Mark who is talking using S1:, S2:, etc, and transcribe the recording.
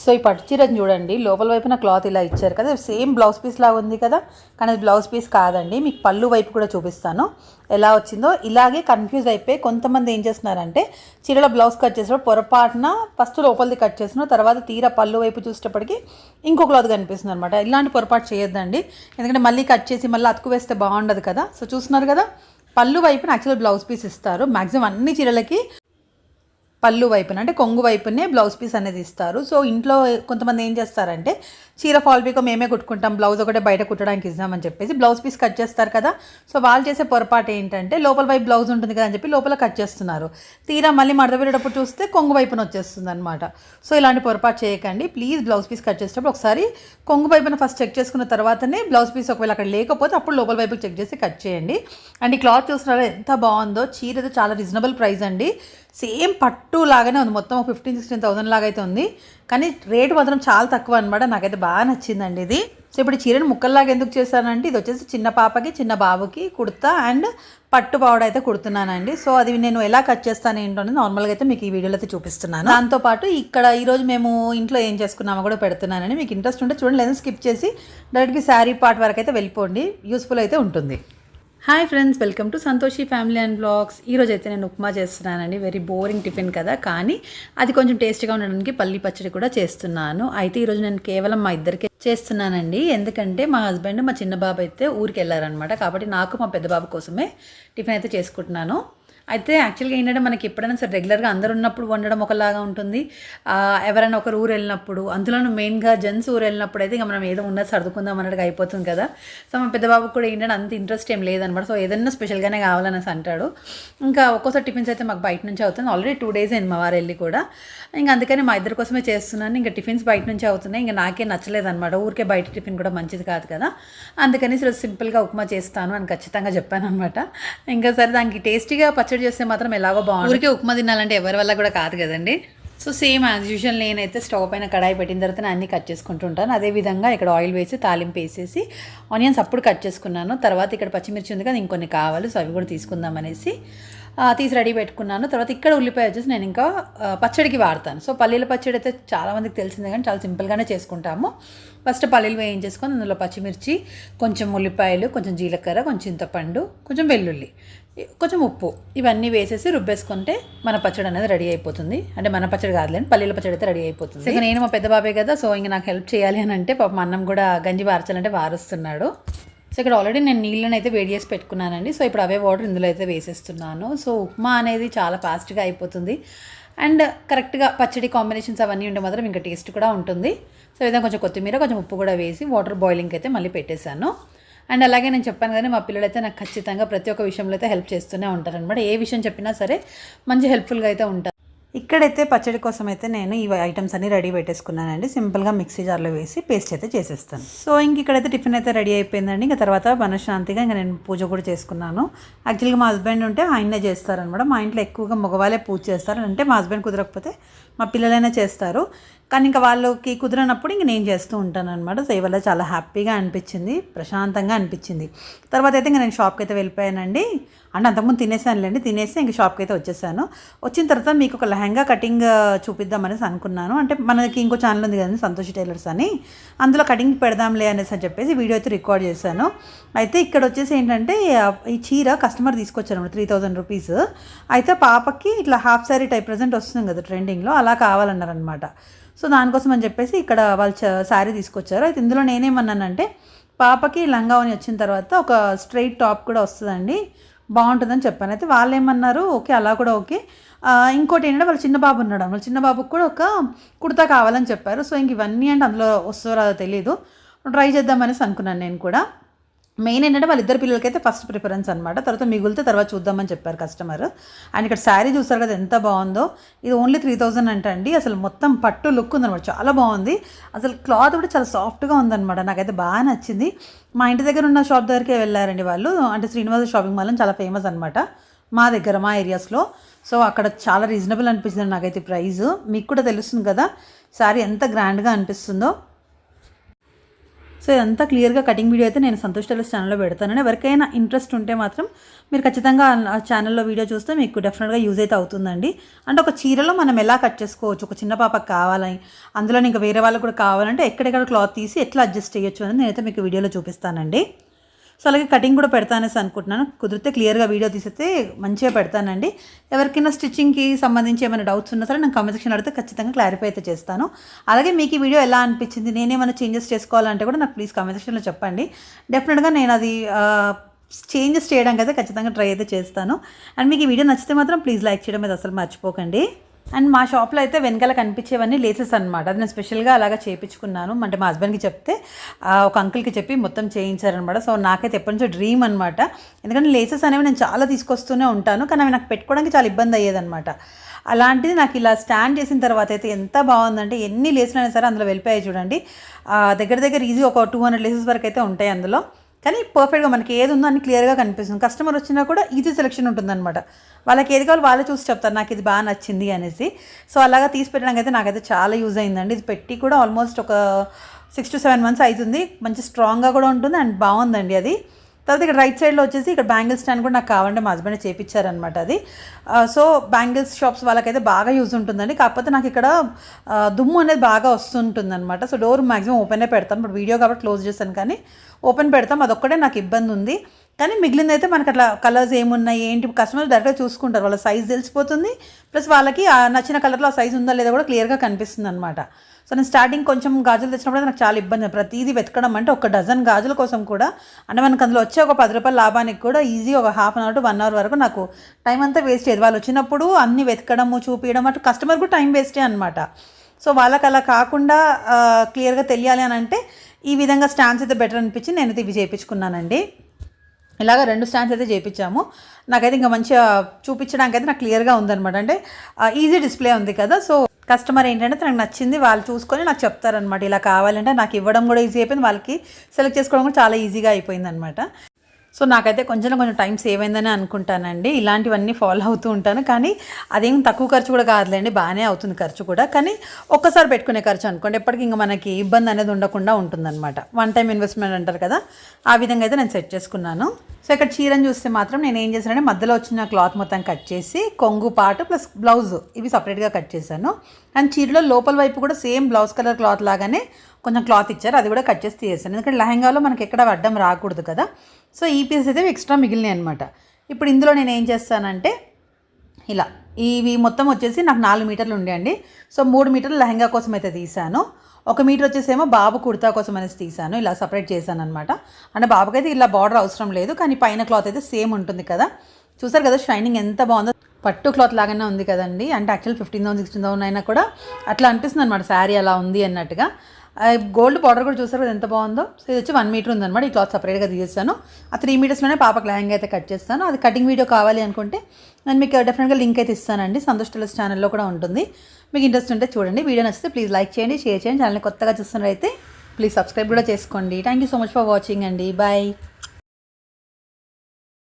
S1: So ఈ పట్టు చీరని చూడండి. లోపల వైపున క్లాత్ ఇలా ఇచ్చారు కదా. సేమ్ బ్లౌజ్ పీస్ లాగా ఉంది కదా. కానీ అది బ్లౌజ్ పీస్ కాదండి. మీకు పళ్ళు వైపు కూడా చూపిస్తాను. ఎలా వచ్చిందో ఇలాగే కన్ఫ్యూజ్ అయిపోయి కొంతమంది ఏం చేస్తున్నారంటే చీరల బ్లౌజ్ కట్ చేసినప్పుడు పొరపాటున ఫస్ట్ లోపలిది కట్ చేసిన తర్వాత తీరా పళ్ళు వైపు చూసేటప్పటికి ఇంకో క్లాత్ కనిపిస్తుంది అనమాట ఇలాంటి పొరపాటు చేయొద్దండి. ఎందుకంటే మళ్ళీ కట్ చేసి మళ్ళీ అతుకు వేస్తే బాగుండదు కదా. సో చూస్తున్నారు కదా. పళ్ళు వైపున యాక్చువల్ బ్లౌజ్ పీస్ ఇస్తారు. మ్యాక్సిమం అన్ని చీరలకి పళ్ళు వైపున అంటే కొంగు వైపునే బ్లౌజ్ పీస్ అనేది ఇస్తారు. సో ఇంట్లో కొంతమంది ఏం చేస్తారంటే చీర ఫాల్ పీకో మేమే కుట్టుకుంటాం బ్లౌజ్ ఒకటే బయట కుట్టడానికి ఇద్దామని చెప్పేసి బ్లౌజ్ పీస్ కట్ చేస్తారు కదా. సో వాళ్ళు చేసే పొరపాటు ఏంటంటే లోపల వైపు బ్లౌజ్ ఉంటుంది కదా అని చెప్పి లోపల కట్ చేస్తున్నారు. తీరా మళ్ళీ మడత పెట్టేటప్పుడు చూస్తే కొంగు వైపున వచ్చేస్తుంది అనమాట సో ఇలాంటి పొరపాటు చేయకండి. ప్లీజ్ బ్లౌజ్ పీస్ కట్ చేసేటప్పుడు ఒకసారి కొంగు వైపున ఫస్ట్ చెక్ చేసుకున్న తర్వాతనే బ్లౌజ్ పీస్ ఒకవేళ అక్కడ లేకపోతే అప్పుడు లోపల వైపు చెక్ చేసి కట్ చేయండి. అండ్ ఈ క్లాత్ చూస్తున్నారా ఎంత బాగుందో? చీర అయితే చాలా రీజనబుల్ ప్రైస్ అండి. సేమ్ పట్టు లాగానే ఉంది. మొత్తం ఫిఫ్టీన్ సిక్స్టీన్ థౌసండ్ లాగా అయితే ఉంది. కానీ రేటు మాత్రం చాలా తక్కువ అనమాట నాకైతే బాగా నచ్చిందండి ఇది. సో ఇప్పుడు చీరను ముక్కల్లాగా ఎందుకు చేశానంటే ఇది వచ్చేసి చిన్న పాపకి చిన్న బాబుకి కుర్తా అండ్ పట్టు పౌడర్ అయితే కుడుతున్నానండి. సో అది నేను ఎలా కట్ చేస్తాను ఏంటో అనేది నార్మల్గా అయితే మీకు ఈ వీడియోలో అయితే చూపిస్తున్నాను. దాంతోపాటు ఇక్కడ ఈరోజు మేము ఇంట్లో ఏం చేసుకున్నామో కూడా పెడుతున్నానని మీకు ఇంట్రెస్ట్ ఉంటే చూడండి లేదా స్కిప్ చేసి డైరెక్ట్గా శారీ పార్ట్ వరకు అయితే వెళ్ళిపోండి. యూస్ఫుల్ అయితే ఉంటుంది. Hi friends welcome to Santoshi family and blogs ఈరోజు అయితే నేను ఉప్మా చేస్తున్నానండి. వెరీ బోరింగ్ టిఫిన్ కదా కానీ అది కొంచెం టేస్ట్గా ఉండడానికి పల్లి పచ్చడి కూడా చేస్తున్నాను. అయితే ఈరోజు నేను కేవలం మా ఇద్దరికే చేస్తున్నానండి. ఎందుకంటే మా హస్బెండ్ మా చిన్న బాబు అయితే ఊరికి వెళ్ళారనమాట కాబట్టి నాకు మా పెద్ద బాబు కోసమే టిఫిన్ అయితే చేసుకుంటున్నాను. అయితే యాక్చువల్గా ఏంటంటే మనకి ఎప్పుడైనా సరే రెగ్యులర్గా అందరు ఉన్నప్పుడు వండడం ఒకలాగా ఉంటుంది. ఎవరైనా ఒకరు ఊరు వెళ్ళినప్పుడు అందులోనూ మెయిన్గా జెంట్స్ ఊరు వెళ్ళినప్పుడు అయితే ఇక మనం ఏదో ఉన్నది సర్దుకుందాం అన్నట్టుగా అయిపోతుంది కదా. సో మా పెద్దబాబు కూడా ఏంటంటే అంత ఇంట్రెస్ట్ ఏం లేదనమాట. సో ఏదైనా స్పెషల్గానే కావాలనేసి అంటాడు. ఇంకా ఒక్కోసారి టిఫిన్స్ అయితే మాకు బయట నుంచి అవుతుంది. ఆల్రెడీ టూ డేస్ అయింది మా వారు వెళ్ళి కూడా. ఇంకా అందుకని మా ఇద్దరి కోసమే చేస్తున్నాను. ఇంకా టిఫిన్స్ బయట నుంచి అవుతున్నాయి. ఇంకా నాకే నచ్చలేదు అనమాట ఊరికే బయట టిఫిన్ కూడా మంచిది కాదు కదా. అందుకని ఈరోజు సింపుల్గా ఉప్మా చేస్తాను అని ఖచ్చితంగా చెప్పాను అనమాట ఇంకా సరే దానికి టేస్టీగా పచ్చడి చేస్తే మాత్రం ఎలాగో బాగుంది ఊరికే ఉప్మా తినాలంటే ఎవరి వల్ల కూడా కాదు కదండి. సో సేమ్ యాజ్ యూజువల్ నేనైతే స్టవ్ పైన కడాయి పెట్టిన తర్వాత నేను అన్ని కట్ చేసుకుంటుంటాను. అదేవిధంగా ఇక్కడ ఆయిల్ వేసి తాలింపు వేసేసి ఆనియన్స్ అప్పుడు కట్ చేసుకున్నాను. తర్వాత ఇక్కడ పచ్చిమిర్చి ఉంది కదా ఇంకొన్ని కావాలి సో అవి కూడా తీసుకుందాం అనేసి. తీసి రెడీ పెట్టుకున్నాను. తర్వాత ఇక్కడ ఉల్లిపాయ వచ్చేసి నేను ఇంకా పచ్చడికి వాడతాను. సో పల్లీల పచ్చడి అయితే చాలా మందికి తెలిసిందే కానీ చాలా సింపుల్గానే చేసుకుంటాము. ఫస్ట్ పల్లీలు వేయించేసుకొని అందులో పచ్చిమిర్చి కొంచెం ఉల్లిపాయలు కొంచెం జీలకర్ర కొంచెం చింతపండు కొంచెం వెల్లుల్లి కొంచెం ఉప్పు ఇవన్నీ వేసేసి రుబ్బేసుకుంటే మన పచ్చడి అనేది రెడీ అయిపోతుంది. అంటే మన పచ్చడి కాదులేండి పల్లీల పచ్చడి అయితే రెడీ అయిపోతుంది. ఇక నేను మా పెద్ద బాబే కదా సో ఇంక నాకు హెల్ప్ చేయాలి అని అంటే పాపం అన్నం కూడా గంజి వార్చాలంటే వారుస్తున్నాడు. సో ఇక్కడ ఆల్రెడీ నేను నీళ్ళని అయితే వేడి చేసి పెట్టుకున్నానండి. సో ఇప్పుడు అవే వాటర్ ఇందులో అయితే వేసేస్తున్నాను. సో ఉప్మా అనేది చాలా ఫాస్ట్గా అయిపోతుంది. అండ్ కరెక్ట్గా పచ్చడి కాంబినేషన్స్ అవన్నీ ఉంటే మాత్రం ఇంకా టేస్ట్ కూడా ఉంటుంది. సో విధంగా కొంచెం కొత్తిమీర కొంచెం ఉప్పు కూడా వేసి వాటర్ బాయిలింగ్ అయితే మళ్ళీ పెట్టేశాను. అండ్ అలాగే నేను చెప్పాను కానీ మా పిల్లలు అయితే నాకు ఖచ్చితంగా ప్రతి ఒక్క విషయంలో అయితే హెల్ప్ చేస్తూనే ఉంటారనమాట ఏ విషయం చెప్పినా సరే మంచి హెల్ప్ఫుల్గా అయితే ఉంటారు. ఇక్కడైతే పచ్చడి కోసం అయితే నేను ఈ ఐటమ్స్ అన్ని రెడీ పెట్టేసుకున్నానండి. సింపుల్గా మిక్సీ జార్లో వేసి పేస్ట్ అయితే చేసేస్తాను. సో ఇంక ఇక్కడైతే టిఫిన్ అయితే రెడీ అయిపోయిందండి. ఇంకా తర్వాత మనశ్శాంతిగా ఇంకా నేను పూజ కూడా చేసుకున్నాను. యాక్చువల్గా మా హస్బెండ్ ఉంటే ఆయనే చేస్తారనమాట. మా ఇంట్లో ఎక్కువగా మగవాళ్ళే పూజ చేస్తారు. అంటే మా హస్బెండ్ కుదరకపోతే మా పిల్లలైనా చేస్తారు. కానీ ఇంకా వాళ్ళకి కుదిరినప్పుడు ఇంక నేను చేస్తూ ఉంటాను అనమాట సో ఇవల్ల చాలా హ్యాపీగా అనిపించింది ప్రశాంతంగా అనిపించింది. తర్వాత అయితే ఇంకా నేను షాప్కి అయితే వెళ్ళిపోయానండి. అంటే అంతకుముందు తినేసానులేండి తినేసి ఇంక షాప్కి అయితే వచ్చేసాను. వచ్చిన తర్వాత మీకు ఒక లెహంగా కటింగ్ చూపిద్దామనేసి అనుకున్నాను. అంటే మనకి ఇంకో ఛానల్ ఉంది కదండి సంతోష్ టైలర్స్ అని. అందులో కటింగ్ పెడదాంలే అనేసి అని చెప్పేసి వీడియో అయితే రికార్డ్ చేశాను. అయితే ఇక్కడ వచ్చేసి ఏంటంటే ఈ చీర కస్టమర్ తీసుకొచ్చారు త్రీ థౌజండ్ రూపీస్. అయితే పాపకి ఇట్లా హాఫ్ శారీ టైప్ ప్రజెంట్ వస్తుంది కదా ట్రెండింగ్లో అలా కావాలన్నారనమాట సో దానికోసం అని చెప్పేసి ఇక్కడ వాళ్ళు శారీ తీసుకొచ్చారు. అయితే ఇందులో నేనేమన్నానంటే పాపకి లంగావని వచ్చిన తర్వాత ఒక స్ట్రైట్ టాప్ కూడా వస్తుందండి. బాగుంటుందని చెప్పాను. అయితే వాళ్ళు ఏమన్నారు ఓకే అలా కూడా ఓకే. ఇంకోటి ఏంటంటే వాళ్ళ చిన్న బాబు ఉన్నాడు. వాళ్ళ చిన్న బాబుకి కూడా ఒక కుర్తా కావాలని చెప్పారు. సో ఇంక ఇవన్నీ అంటే అందులో వస్తారో రాదో తెలియదు ట్రై చేద్దామనేసి అనుకున్నాను నేను కూడా. మెయిన్ ఏంటంటే వాళ్ళ ఇద్దరు పిల్లలకైతే ఫస్ట్ ప్రిఫరెన్స్ అనమాట తర్వాత మిగిలితే తర్వాత చూద్దామని చెప్పారు కస్టమర్ అండ్ ఇక్కడ శారీ చూస్తారు కదా ఎంత బాగుందో. ఇది ఓన్లీ త్రీ థౌజండ్ అంట అండి. అసలు మొత్తం పట్టు లుక్ ఉందనమాట చాలా బాగుంది. అసలు క్లాత్ కూడా చాలా సాఫ్ట్గా ఉందన్నమాట. నాకైతే బాగా నచ్చింది. మా ఇంటి దగ్గర ఉన్న షాప్ దగ్గరికే వెళ్ళారండి వాళ్ళు. అంటే శ్రీనివాస షాపింగ్ మాల్ అని చాలా ఫేమస్ అనమాట మా దగ్గర మా ఏరియాస్లో సో అక్కడ చాలా రీజనబుల్ అనిపించింది నాకైతే ప్రైస్ మీకు కూడా తెలుస్తుంది కదా శారీ ఎంత గ్రాండ్గా అనిపిస్తుందో. సో ఇదంతా క్లియర్గా కటింగ్ వీడియో అయితే నేను సంతోష్ టెలర్స్ ఛానల్లో పెడతానని. ఎవరికైనా ఇంట్రెస్ట్ ఉంటే మాత్రం మీరు ఖచ్చితంగా ఆ ఛానల్లో వీడియో చూస్తే మీకు డెఫినెట్గా యూజ్ అయితే అవుతుందండి. అంటే ఒక చీరలో మనం ఎలా కట్ చేసుకోవచ్చు? ఒక చిన్న పాపకు కావాలని అందులో ఇంకా వేరే వాళ్ళకి కూడా కావాలంటే ఎక్కడెక్కడ క్లాత్ తీసి ఎట్లా అడ్జస్ట్ చేయొచ్చు అని నేనైతే మీకు వీడియోలో చూపిస్తానండి. సో అలాగే కటింగ్ కూడా పెడతానేసి అనుకుంటున్నాను. కుదిరితే క్లియర్గా వీడియో తీసేస్తే మంచిగా పెడతానండి. ఎవరికైనా స్టిచ్చింగ్కి సంబంధించి ఏమైనా డౌట్స్ ఉన్నా సరే నేను కమెంట్ సెక్షన్ అడిగితే ఖచ్చితంగా క్లారిఫై అయితే చేస్తాను. అలాగే మీకు ఈ వీడియో ఎలా అనిపించింది నేనేమైనా చేంజెస్ చేసుకోవాలంటే కూడా నాకు ప్లీజ్ కమెంట్ సెక్షన్లో చెప్పండి. డెఫినెట్గా నేను అది చేంజెస్ చేయడానికి అయితే ఖచ్చితంగా ట్రై అయితే చేస్తాను. అండ్ మీకు ఈ వీడియో నచ్చితే మాత్రం ప్లీజ్ లైక్ చేయడం అయితే అసలు మర్చిపోకండి. అండ్ మా షాప్లో అయితే వెనకాల కనిపించేవన్నీ లేసెస్ అనమాట అది నేను స్పెషల్గా అలాగా చేయించుకున్నాను అంటే మా హస్బెండ్కి చెప్తే ఒక అంకుల్కి చెప్పి మొత్తం చేయించారనమాట సో నాకైతే ఎప్పటి నుంచో డ్రీమ్ అనమాట ఎందుకంటే లేసెస్ అనేవి నేను చాలా తీసుకొస్తూనే ఉంటాను. కానీ అవి నాకు పెట్టుకోవడానికి చాలా ఇబ్బంది అయ్యేదన్నమాట. అలాంటిది నాకు ఇలా స్టాండ్ చేసిన తర్వాత అయితే ఎంత బాగుందంటే ఎన్ని లేసులు అయినా సరే అందులో వెళ్ళిపోయాయి చూడండి. దగ్గర దగ్గర ఈజీ ఒక టూ హండ్రెడ్ లేసెస్ వరకు అయితే ఉంటాయి అందులో. కానీ పర్ఫెక్ట్గా మనకి ఏది ఉందో అని క్లియర్గా కనిపిస్తుంది. కస్టమర్ వచ్చినా కూడా ఈజీ సెలెక్షన్ ఉంటుందన్నమాట. వాళ్ళకి ఏది కావాలో వాళ్ళే చూసి చెప్తారు నాకు ఇది బాగా నచ్చింది అనేసి. సో అలాగా తీసి పెట్టడానికి అయితే నాకైతే చాలా యూజ్ అయిందండి. ఇది పెట్టి కూడా ఆల్మోస్ట్ ఒక సిక్స్ టు సెవెన్ మంత్స్ అవుతుంది మంచి స్ట్రాంగ్గా కూడా ఉంటుంది అండ్ బాగుందండి అది. తర్వాత ఇక్కడ రైట్ సైడ్లో వచ్చేసి ఇక్కడ బ్యాంగిల్ స్టాండ్ కూడా నాకు కావాలంటే మా హస్బెండ్ చేపించారనమాట అది. సో బ్యాంగిల్స్ షాప్స్ వాళ్ళకైతే బాగా యూజ్ ఉంటుందండి. కాకపోతే నాకు ఇక్కడ దుమ్ము అనేది బాగా వస్తుంటుందన్నమాట. సో డోర్ మాక్సిమం ఓపెనే పెడతాం. ఇప్పుడు వీడియో కాబట్టి క్లోజ్ చేశాను కానీ ఓపెన్ పెడతాం. అదొక్కటే నాకు ఇబ్బంది ఉంది. కానీ మిగిలింది అయితే మనకి అట్లా కలర్స్ ఏమున్నాయి ఏంటి? కస్టమర్ డైరెక్ట్గా చూసుకుంటారు. వాళ్ళ సైజ్ తెలిసిపోతుంది. ప్లస్ వాళ్ళకి ఆ నచ్చిన కలర్లో ఆ సైజ్ ఉందా లేదా కూడా క్లియర్గా కనిపిస్తుంది అనమాట సో నేను స్టార్టింగ్ కొంచెం గాజులు తెచ్చినప్పుడు నాకు చాలా ఇబ్బంది. ప్రతిదీ వెతకడం అంటే ఒక డజన్ గాజుల కోసం కూడా. అంటే మనకు అందులో వచ్చే ఒక పది రూపాయల లాభానికి కూడా ఈజీ ఒక half an hour to one hour వరకు నాకు టైం అంతా వేస్ట్ అయ్యేది. వాళ్ళు వచ్చినప్పుడు అన్ని వెతకడము చూపించడం అటు కస్టమర్ కూడా టైం వేస్టే అనమాట సో వాళ్ళకి అలా కాకుండా క్లియర్గా తెలియాలి అని అంటే ఈ విధంగా స్టాండ్స్ అయితే బెటర్ అనిపించి నేను ఇవి చేయించుకున్నానండి ఇలాగ రెండు స్టాండ్స్ అయితే చేయించాము నాకైతే ఇంకా మంచిగా చూపించడానికి అయితే నాకు క్లియర్గా ఉందనమాట అంటే ఈజీ డిస్ప్లే ఉంది కదా సో కస్టమర్ ఏంటంటే తనకు నచ్చింది వాళ్ళు చూసుకొని నాకు చెప్తారనమాట ఇలా కావాలంటే నాకు ఇవ్వడం కూడా ఈజీ అయిపోయింది. వాళ్ళకి సెలెక్ట్ చేసుకోవడం కూడా చాలా ఈజీగా అయిపోయింది అనమాట సో నాకైతే కొంచెం కొంచెం టైం సేవ్ అయిందని అనుకుంటానండి. ఇలాంటివన్నీ ఫాలో అవుతూ ఉంటాను. కానీ అదేం తక్కువ ఖర్చు కూడా కాదులేండి. బాగానే అవుతుంది ఖర్చు కూడా. కానీ ఒక్కసారి పెట్టుకునే ఖర్చు అనుకోండి. ఎప్పటికీ ఇంకా మనకి ఇబ్బంది అనేది ఉండకుండా ఉంటుందన్నమాట. వన్ టైం ఇన్వెస్ట్మెంట్ అంటారు కదా ఆ విధంగా అయితే నేను సెట్ చేసుకున్నాను. సో ఇక్కడ చీరను చూస్తే మాత్రం నేను ఏం చేశానంటే మధ్యలో వచ్చిన క్లాత్ మొత్తం కట్ చేసి కొంగు పార్ట్ ప్లస్ బ్లౌజ్ ఇవి సపరేట్గా కట్ చేశాను. అండ్ చీరలో లోపల వైపు కూడా సేమ్ బ్లౌజ్ కలర్ క్లాత్ లాగానే కొంచెం క్లాత్ ఇచ్చారు అది కూడా కట్ చేసి తీసేసాను. ఎందుకంటే లెహంగాలో మనకి ఎక్కడ అడ్డం రాకూడదు కదా. సో ఈ పీసెస్ అయితే ఎక్స్ట్రా మిగిలినాయి అనమాట ఇప్పుడు ఇందులో నేను ఏం చేస్తానంటే ఇలా ఇవి మొత్తం వచ్చేసి నాకు నాలుగు మీటర్లు ఉండేయండి సో మూడు మీటర్లు లెహంగా కోసం అయితే తీసాను ఒక మీటర్ వచ్చేసేమో బాబు కుర్తా కోసం అనేసి తీసాను ఇలా సపరేట్ చేశాను అనమాట అంటే బాబుకైతే ఇలా బార్డర్ అవసరం లేదు కానీ పైన క్లాత్ అయితే సేమ్ ఉంటుంది కదా. చూసారు కదా షైనింగ్ ఎంత బాగుందో. పట్టు క్లాత్ లాగానే ఉంది కదండి. అంటే actual fifteen thousand sixteen thousand అయినా కూడా అట్లా అనిపిస్తుంది అనమాట శారీ అలా ఉంది అన్నట్టుగా. గోల్డ్ బార్డర్ కూడా చూసారు కదా ఎంత బాగుందో? సో ఇది వచ్చి వన్ మీటర్ ఉందన్నమాట. ఈ క్లాత్ సపరేట్గా తీసేస్తాను ఆ త్రీ మీటర్స్లోనే పాపకు లెహంగా అయితే కట్ చేస్తాను. అది కటింగ్ వీడియో కావాలి అనుకుంటే నేను మీకు డెఫినెట్గా లింక్ అయితే ఇస్తానండి. సంతోష్ టెలర్స్ ఛానల్లో కూడా ఉంటుంది. మీకు ఇంట్రెస్ట్ ఉంటే చూడండి. వీడియో నచ్చితే ప్లీజ్ లైక్ చేయండి షేర్ చేయండి. ఛానల్ని కొత్తగా చూస్తున్నట్లయితే ప్లీజ్ సబ్స్క్రైబ్ కూడా చేసుకోండి. Thank you so much for watching అండి. బాయ్